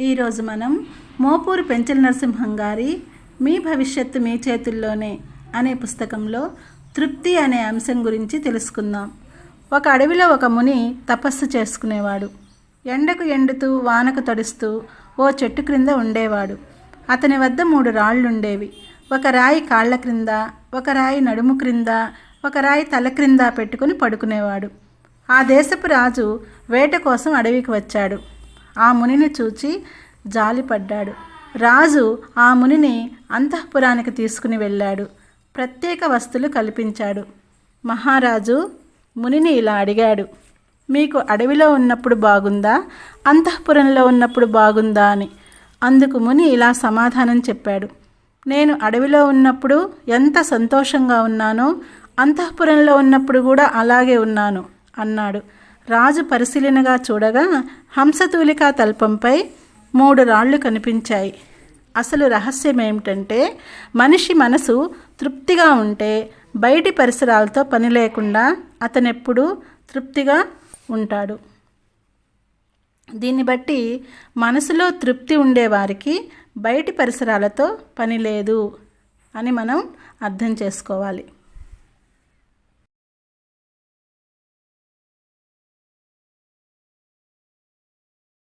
ఈరోజు మనం మోపూరు పెంచల నరసింహం గారి మీ భవిష్యత్తు మీ చేతుల్లోనే అనే పుస్తకంలో తృప్తి అనే అంశం గురించి తెలుసుకుందాం. ఒక అడవిలో ఒక ముని తపస్సు చేసుకునేవాడు. ఎండకు ఎండుతూ వానకు తడుస్తూ ఓ చెట్టు క్రింద ఉండేవాడు. అతని వద్ద మూడు రాళ్ళుండేవి. ఒక రాయి కాళ్ళ క్రింద ఒక రాయి నడుము క్రింద ఒక రాయి తల క్రింద పెట్టుకుని పడుకునేవాడు. ఆ దేశపు రాజు వేట కోసం అడవికి వచ్చాడు. ఆ మునిని చూచి జాలిపడ్డాడు. రాజు ఆ మునిని అంతఃపురానికి తీసుకుని వెళ్ళాడు. ప్రత్యేక వస్తువులు కల్పించాడు. మహారాజు మునిని ఇలా అడిగాడు. మీకు అడవిలో ఉన్నప్పుడు బాగుందా? అంతఃపురంలో ఉన్నప్పుడు బాగుందా అని. అందుకు ముని ఇలా సమాధానం చెప్పాడు. నేను అడవిలో ఉన్నప్పుడు ఎంత సంతోషంగా ఉన్నానో అంతఃపురంలో ఉన్నప్పుడు కూడా అలాగే ఉన్నాను అన్నాడు. రాజు పరిశీలనగా చూడగా హంసతూలికా తల్పంపై మూడు రాళ్ళు కనిపించాయి. అసలు రహస్యం ఏమిటంటే మనిషి మనసు తృప్తిగా ఉంటే బయటి పరిసరాలతో పని లేకుండా అతనెప్పుడు తృప్తిగా ఉంటాడు. దీన్ని బట్టి మనసులో తృప్తి ఉండేవారికి బయటి పరిసరాలతో పని లేదు అని మనం అర్థం చేసుకోవాలి.